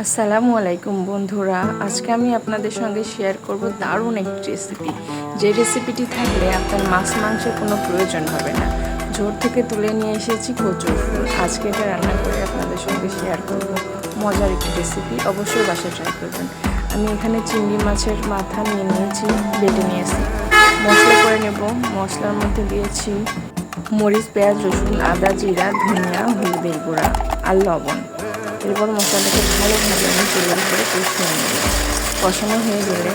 আসসালামু আলাইকুম বন্ধুরা। আজকে আমি আপনাদের সঙ্গে শেয়ার করব দারুণ একটি রেসিপি যে রেসিপিটি থাকলে আপনার মাছ মাংসের কোনো প্রয়োজন হবে না। ঝোর থেকে তুলে নিয়ে এসেছি কচুর ফুল। আজকে এটা রান্না করে আপনাদের সঙ্গে শেয়ার করব। মজার একটি রেসিপি অবশ্যই বাসায় ট্রাই করবেন। আমি এখানে চিংড়ি মাছের মাথা নিয়ে নিয়েছি, বেটে নিয়েছি। মশলা করে নেব। মশলার মধ্যে দিয়েছি মরিচ, পেঁয়াজ, রসুন, আদা, জিরা, ধনিয়া হলুদের গুঁড়া আর লবণ। এরপর মশলাটাকে ভালোভাবে আমি তেলের উপরে কষিয়ে নেব। কষানো হয়ে গেলে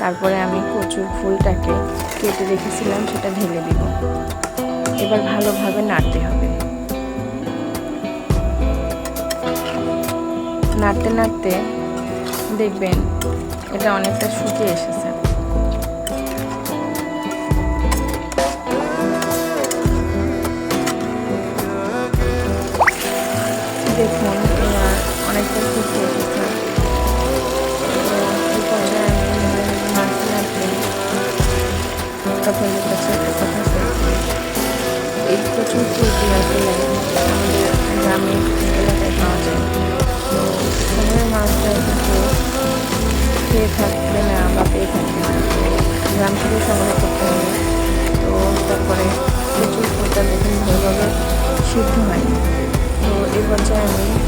তারপরে আমি কচুর ফুলটাকে কেটে রেখেছিলাম, সেটা ঢেলে দিব। এবার ভালোভাবে নাড়তে হবে। নাড়তে নাড়তে দেখবেন এটা অনেকটা শুকিয়ে এসেছে। দেখুন অনেকটা একটা কথা শেয়ার এই প্রচুর ফুলটি আসলে আমাদের গ্রামের এলাকায় পাওয়া যায়। তো শহরের মানুষরা কিন্তু খেয়ে থাকবে না পেয়ে থাকবে না। তো গ্রাম থেকে সংগ্রহ করতে হবে। তো তারপরে প্রচুর ফুলটা দেখুন সিদ্ধ হয়নি। তো এই পর্যায়ে আমি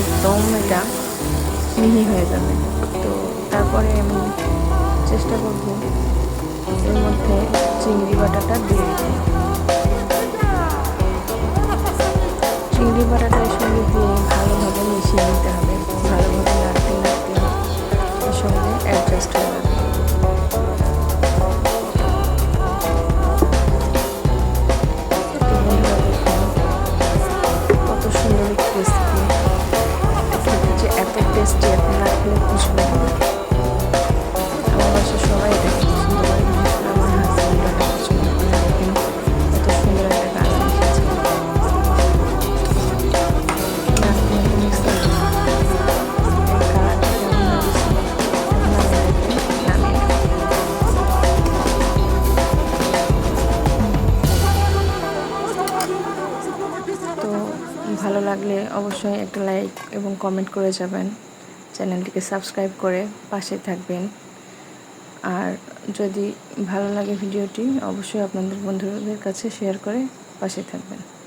একদম এটা মিহি হয়ে যাবে। তো তারপরে আমি চেষ্টা করব এর মধ্যে চিংড়ি বাটাটা দিয়ে দিতে। ভালো লাগলে অবশ্যই একটা লাইক এবং কমেন্ট করে যাবেন। চ্যানেলটিকে সাবস্ক্রাইব করে পাশে থাকবেন। আর যদি ভালো লাগে ভিডিওটি, অবশ্যই আপনাদের বন্ধুদের কাছে শেয়ার করে পাশে থাকবেন।